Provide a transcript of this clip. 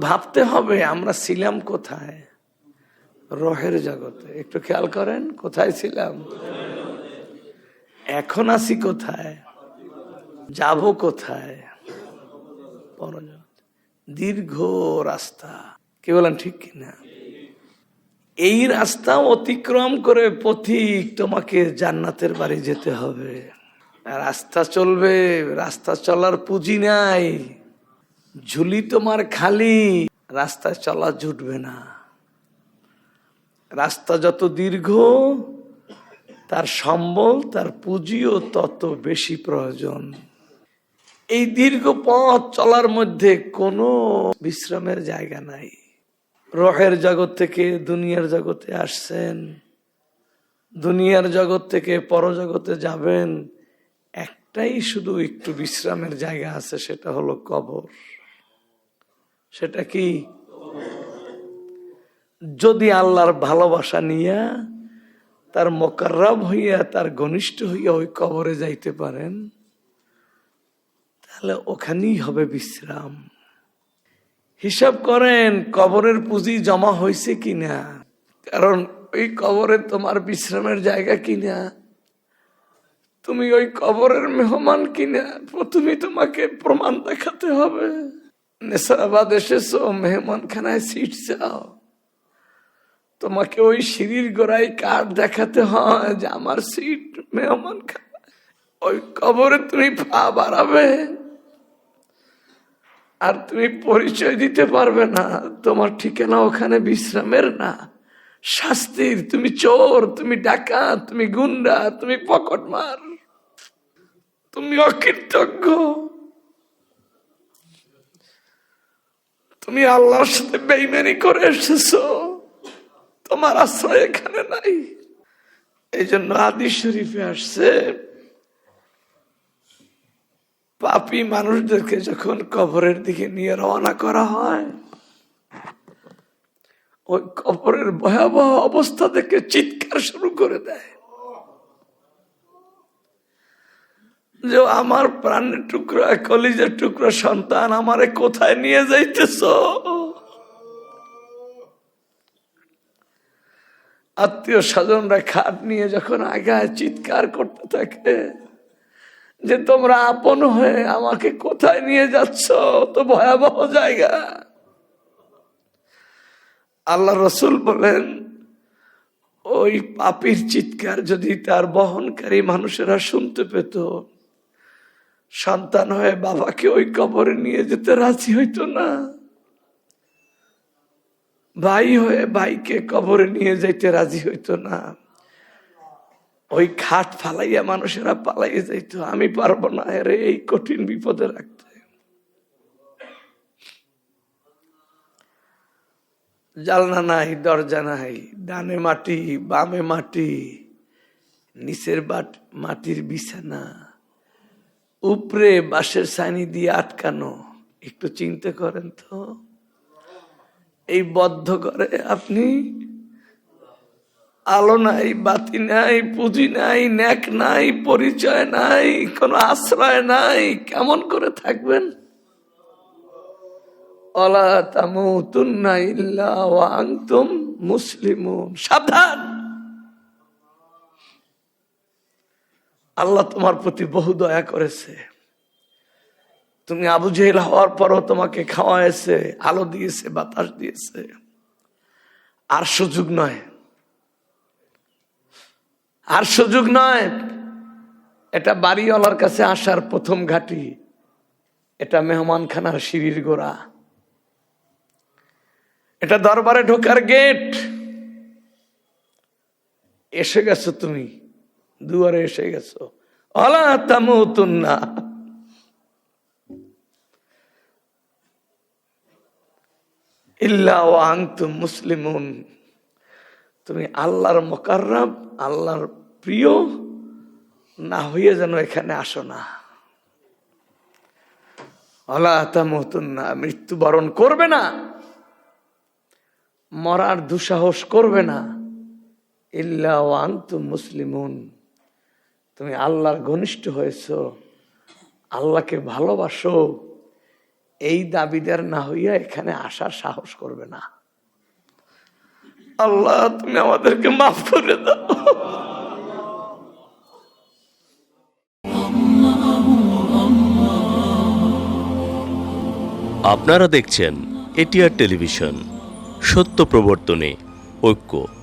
ভাবতে হবে, আমরা ছিলাম কোথায়? রহের জগতে। একটু খেয়াল করেন, কোথায় ছিলাম? এখন আছি কোথায়? যাব কোথায়? দীর্ঘ রাস্তা। কে বলেন, ঠিক কিনা? এই রাস্তা অতিক্রম করে পথিক তোমাকে জান্নাতের বাড়ি যেতে হবে। রাস্তা চলবে, রাস্তা চলার পুঁজি নাই। ঝুলি তোমার খালি রাস্তায় চলা জুটবে না। রাস্তা যত দীর্ঘ, তার সম্বল, তার পুঁজিও তত বেশি প্রয়োজন। এই দীর্ঘ পথ চলার মধ্যে কোনো বিশ্রামের জায়গা নাই। রহের জগৎ থেকে দুনিয়ার জগতে আসছেন। দুনিয়ার জগৎ থেকে পরজগতে যাবেন। একটাই শুধু একটু বিশ্রামের জায়গা আছে, সেটা হলো কবর। সেটা কি? যদি আল্লাহর ভালোবাসা নিয়া তার মোকাররব হইয়া তার ঘনিষ্ঠ হইয়া ওই কবরে যাইতে পারেন, তাহলে ওখানেই হবে বিশ্রাম। হিসাব করেন, কবরের পুঁজি জমা হয়েছে কিনা? কারণ ওই কবরে তোমার বিশ্রামের জায়গা কিনা? তুমি ওই কবরের মেহমান কিনা? প্রথমে তোমাকে প্রমাণ দেখাতে হবে। এসেছ মেহমান খানায় সিট চাও তোমাকে ওই সিঁড়ির গোড়ায় কাঠ দেখাতে হয় যে আমার সিট মেহমান ওই কবরে তুমি পা বাড়াবে আর তুমি পরিচয় দিতে পারবে না তোমার ঠিকানা ওখানে বিশ্রামের না শাস্তির তুমি চোর তুমি ডাকাত তুমি গুন্ডা তুমি পকটমার তুমি অকৃতজ্ঞ তুমি আল্লাহর সাথে বেইমানি করে এসেছ। তোমার আশ্রয় এখানে নাই। এই জন্য আদি শরীফে আসছে, পাপি মানুষদেরকে যখন কবরের দিকে নিয়ে রওনা করা হয়, ওই কবরের ভয়াবহ অবস্থা দেখে চিৎকার শুরু করে দেয়। যে আমার প্রাণের টুকরা, কলিজের টুকরা সন্তান আমারে কোথায় নিয়ে যাইতেছ? আত্মীয় স্বজনরা খাট নিয়ে যখন আগায় চিৎকার করতে থাকে, যে তোমরা আপন হয়ে আমাকে কোথায় নিয়ে যাচ্ছ? তো ভয়াবহ জায়গা। আল্লাহ রসুল বলেন, ওই পাপির চিৎকার যদি তার বহনকারী মানুষেরা শুনতে পেত সন্তান হয়ে বাবাকে ওই কবরে নিয়ে যেতে রাজি হইতো না। ভাই হয়ে ভাইকে কবরে নিয়ে যাইতে রাজি হইতো না। ওই খাট ফালাইয়া মানুষেরা পালাইয়া যাইতো, আমি পারব না এরে এই কঠিন বিপদে রাখতে। জালনা নাই, দরজা নাই, ডানে মাটি, বামে মাটি, নিচের বাট মাটির বিছানা। উপরে বাঁশের সাইনি দিয়ে আটকানো। একটু চিন্তা করেন তো। এই বদ্ধ করে আপনি আলো নাই, বাতি নাই, পুঁজি নাই, ন্যাক নাই, পরিচয় নাই, কোনো আশ্রয় নাই, কেমন করে থাকবেন? অলা তামুতুন্না ইল্লা ওয়া আনতুম মুসলিমুন। সাবধান! আল্লাহ তোমার প্রতি বহু দয়া করেছে। তুমি আবু জেহেল হওয়ার পরও তোমাকে খাওয়াইছে, আলো দিয়েছে, বাতাস দিয়েছে। আর সুযোগ নয়। আর সুযোগ নয়, এটা বাড়িওয়ালার কাছে আসার প্রথম ঘাটি, এটা মেহমান মেহমানখানার সিঁড়ির গোড়া। এটা দরবারে ঢোকার গেট। এসে গেছো তুমি। দুয়ারে এসে গেছো। অলা তামুতুন্না। ইল্লা ও আংতুম মুসলিমুন। তুমি আল্লাহর মোকাররব আল্লাহর প্রিয়, না হইয়ে যেন এখানে আসো না। অলা তামুতুন্না, মৃত্যুবরণ করবে না। মরার দুঃসাহস করবে না। ইল্লা ও আংতুম মুসলিমুন। তুমি আল্লাহর ঘনিষ্ঠ হয়েছ, আল্লাহকে ভালোবাসো, এই দাবিদার না হইয়া এখানে আসার সাহস করবে না। আল্লাহ, তুমি আমাদেরকে মাফ করে দাও। আপনারা দেখছেন এটিআর টেলিভিশন, সত্য প্রবর্তনে ঐক্য।